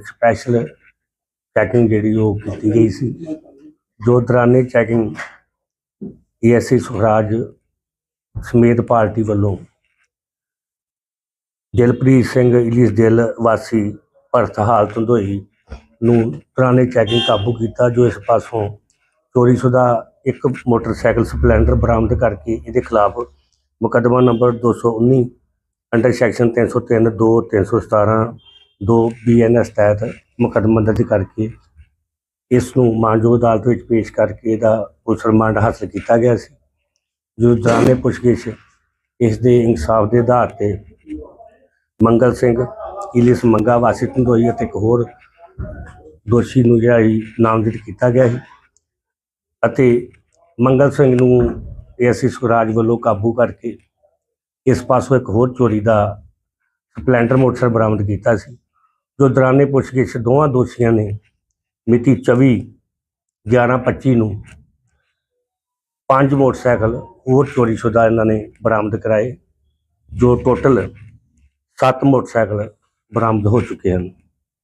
Special checking ਜਿਹੜੀ ਉਹ ਕੀਤੀ ਗਈ ਸੀ, ਜੋ ਦੌਰਾਨੇ ਚੈਕਿੰਗ ਏਐਸਸੀ ਸੁਖਰਾਜ ਸਮੇਤ ਪਾਰਟੀ ਵੱਲੋਂ ਦਿਲਪ੍ਰੀਤ ਸਿੰਘ ਇਲੀਸ ਦਿਲ ਵਾਸੀ ਭਰਤ ਹਾਲ ਹੋਈ ਨੂੰ ਦੌਰਾਨੇ ਚੈਕਿੰਗ ਕਾਬੂ ਕੀਤਾ, ਜੋ ਇਸ ਪਾਸੋਂ ਚੋਰੀ ਸ਼ੁਦਾ ਇੱਕ ਮੋਟਰਸਾਈਕਲ ਸਪਲੈਂਡਰ ਬਰਾਮਦ ਕਰਕੇ ਇਹਦੇ ਖਿਲਾਫ ਮੁਕੱਦਮਾ ਨੰਬਰ 219 ਅੰਡਰ ਸੈਕਸ਼ਨ 303 2 317 2 ਬੀਐਨਐਸ ਤਹਿਤ ਮੁਕੱਦਮਾ ਦਰਜ ਕਰਕੇ ਇਸ ਨੂੰ ਮਾਨਯੋਗ ਅਦਾਲਤ ਵਿੱਚ ਪੇਸ਼ ਕਰਕੇ ਇਹਦਾ ਪੁਲਿਸ ਰਿਮਾਂਡ ਹਾਸਲ ਕੀਤਾ ਗਿਆ ਸੀ। ਜੋ ਦੌਰਾਨੇ ਪੁੱਛਗਿੱਛ ਇਸ ਦੇ ਇਨਸਾਫ ਦੇ ਆਧਾਰ ਤੇ ਮੰਗਲ ਸਿੰਘ ਇਲਿਸ ਮੰਗਾ ਵਾਸੀ ਧੰਦੋਈ ਅਤੇ ਇੱਕ ਹੋਰ ਦੋਸ਼ੀ ਨੂੰ ਜਿਹੜਾ ਸੀ ਨਾਮਜ਼ਦ ਕੀਤਾ ਗਿਆ ਸੀ ਅਤੇ ਮੰਗਲ ਸਿੰਘ ਨੂੰ ਏਐਸਸੀ ਸੁਰਾਜ ਵੱਲੋਂ ਕਾਬੂ ਕਰਕੇ ਇਸ ਪਾਸੋਂ ਇੱਕ ਹੋਰ ਚੋਰੀ ਦਾ ਸਪਲੈਂਡਰ ਮੋਟਰਸਾਈਕਲ ਬਰਾਮਦ ਕੀਤਾ ਸੀ। ਜੋ ਦੌਰਾਨੇ ਪੁੱਛਗਿੱਛ ਦੋਵਾਂ ਦੋਸ਼ੀਆਂ ਨੇ ਮਿਤੀ 24 11/25 ਨੂੰ ਪੰਜ ਮੋਟਰਸਾਈਕਲ ਹੋਰ ਚੋਰੀਸ਼ੁਦਾ ਇਹਨਾਂ ਨੇ ਬਰਾਮਦ ਕਰਾਏ, ਜੋ ਟੋਟਲ 7 ਮੋਟਰਸਾਈਕਲ ਬਰਾਮਦ ਹੋ ਚੁੱਕੇ ਹਨ।